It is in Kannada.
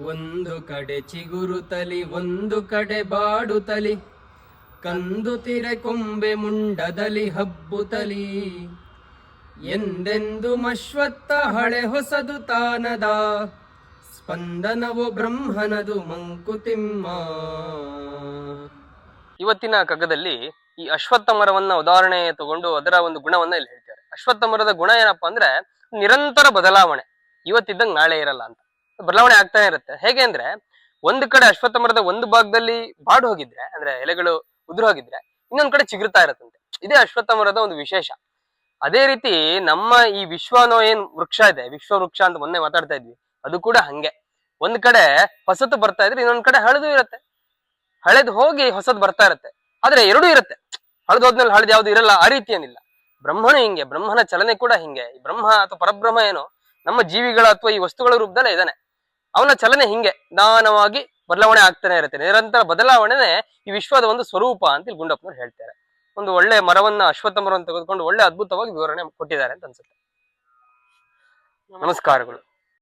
ಒಂದು ಕಡೆ ಚಿಗುರು ತಲಿ, ಒಂದು ಕಡೆ ಬಾಡು ತಲಿ. ಕಂದು ತಿರೆ ಕೊಂಬೆ ಮುಂಡದಲಿ ಹಬ್ಬು ತಲಿ. ಎಂದೆಂದು ಮಶ್ವತ್ತ ಹಳೆ ಹೊಸದು ತಾನದ. ಸ್ಪಂದನವು ಬ್ರಹ್ಮನದು ಮಂಕುತಿಮ್ಮ ಇವತ್ತಿನ ಕಗ್ಗದಲ್ಲಿ ಈ ಅಶ್ವತ್ಥ ಮರವನ್ನ ಉದಾಹರಣೆ ತಗೊಂಡು ಅದರ ಒಂದು ಗುಣವನ್ನ ಇಲ್ಲಿ ಹೇಳ್ತಾರೆ. ಅಶ್ವತ್ಥ ಮರದ ಗುಣ ಏನಪ್ಪಾ ಅಂದ್ರೆ ನಿರಂತರ ಬದಲಾವಣೆ. ಇವತ್ತಿದ್ದಂಗೆ ನಾಳೆ ಇರಲ್ಲ ಅಂತ. ಬದಲಾವಣೆ ಆಗ್ತಾ ಇರುತ್ತೆ. ಹೇಗೆ ಅಂದ್ರೆ, ಒಂದು ಕಡೆ ಅಶ್ವತ್ಥ ಮರದ ಒಂದು ಭಾಗದಲ್ಲಿ ಬಾಡು ಹೋಗಿದ್ರೆ, ಅಂದ್ರೆ ಎಲೆಗಳು ಉದುರು ಹೋಗಿದ್ರೆ, ಇನ್ನೊಂದ್ ಕಡೆ ಚಿಗುರ್ತಾ ಇರತ್ತಂತೆ. ಇದೇ ಅಶ್ವತ್ಥ ಮರದ ಒಂದು ವಿಶೇಷ. ಅದೇ ರೀತಿ ನಮ್ಮ ಈ ವಿಶ್ವ ಅನ್ನೋ ಏನ್ ವೃಕ್ಷ ಇದೆ ವಿಶ್ವ ವೃಕ್ಷ ಅಂತ ಮೊನ್ನೆ ಮಾತಾಡ್ತಾ ಇದ್ವಿ. ಅದು ಕೂಡ ಹಂಗೆ. ಒಂದ್ ಕಡೆ ಹೊಸತು ಬರ್ತಾ ಇದ್ರೆ ಇನ್ನೊಂದ್ ಕಡೆ ಹಳದು ಇರುತ್ತೆ. ಹಳೆದು ಹೋಗಿ ಹೊಸದು ಬರ್ತಾ ಇರುತ್ತೆ. ಆದ್ರೆ ಎರಡೂ ಇರುತ್ತೆ. ಹಳದ್ ಹೋದ್ಮೇಲೆ ಹಳದ್ ಯಾವ್ದು ಇರಲ್ಲ, ಆ ರೀತಿ ಏನಿಲ್ಲ. ಬ್ರಹ್ಮನು ಹಿಂಗೆ, ಬ್ರಹ್ಮನ ಚಲನೆ ಕೂಡ ಹಿಂಗೆ. ಬ್ರಹ್ಮ ಅಥವಾ ಪರಬ್ರಹ್ಮ ಏನು ನಮ್ಮ ಜೀವಿಗಳ ಅಥವಾ ಈ ವಸ್ತುಗಳ ರೂಪದಲ್ಲೇ ಇದ್ದಾನೆ. ಅವನ ಚಲನೆ ಹಿಂಗೆ. ನಿಧಾನವಾಗಿ ಬದಲಾವಣೆ ಆಗ್ತಾನೆ ಇರುತ್ತೆ. ನಿರಂತರ ಬದಲಾವಣೆನೆ ಈ ವಿಶ್ವದ ಒಂದು ಸ್ವರೂಪ ಅಂತ ಇಲ್ಲಿ ಗುಂಡಪ್ಪನವ್ರು ಹೇಳ್ತಾರೆ. ಒಂದು ಒಳ್ಳೆ ಮರವನ್ನ ಅಶ್ವತ್ಥ ಮರವನ್ನು ತೆಗೆದುಕೊಂಡು ಒಳ್ಳೆ ಅದ್ಭುತವಾಗಿ ವಿವರಣೆ ಕೊಟ್ಟಿದ್ದಾರೆ ಅಂತ ಅನ್ಸುತ್ತೆ. ನಮಸ್ಕಾರಗಳು.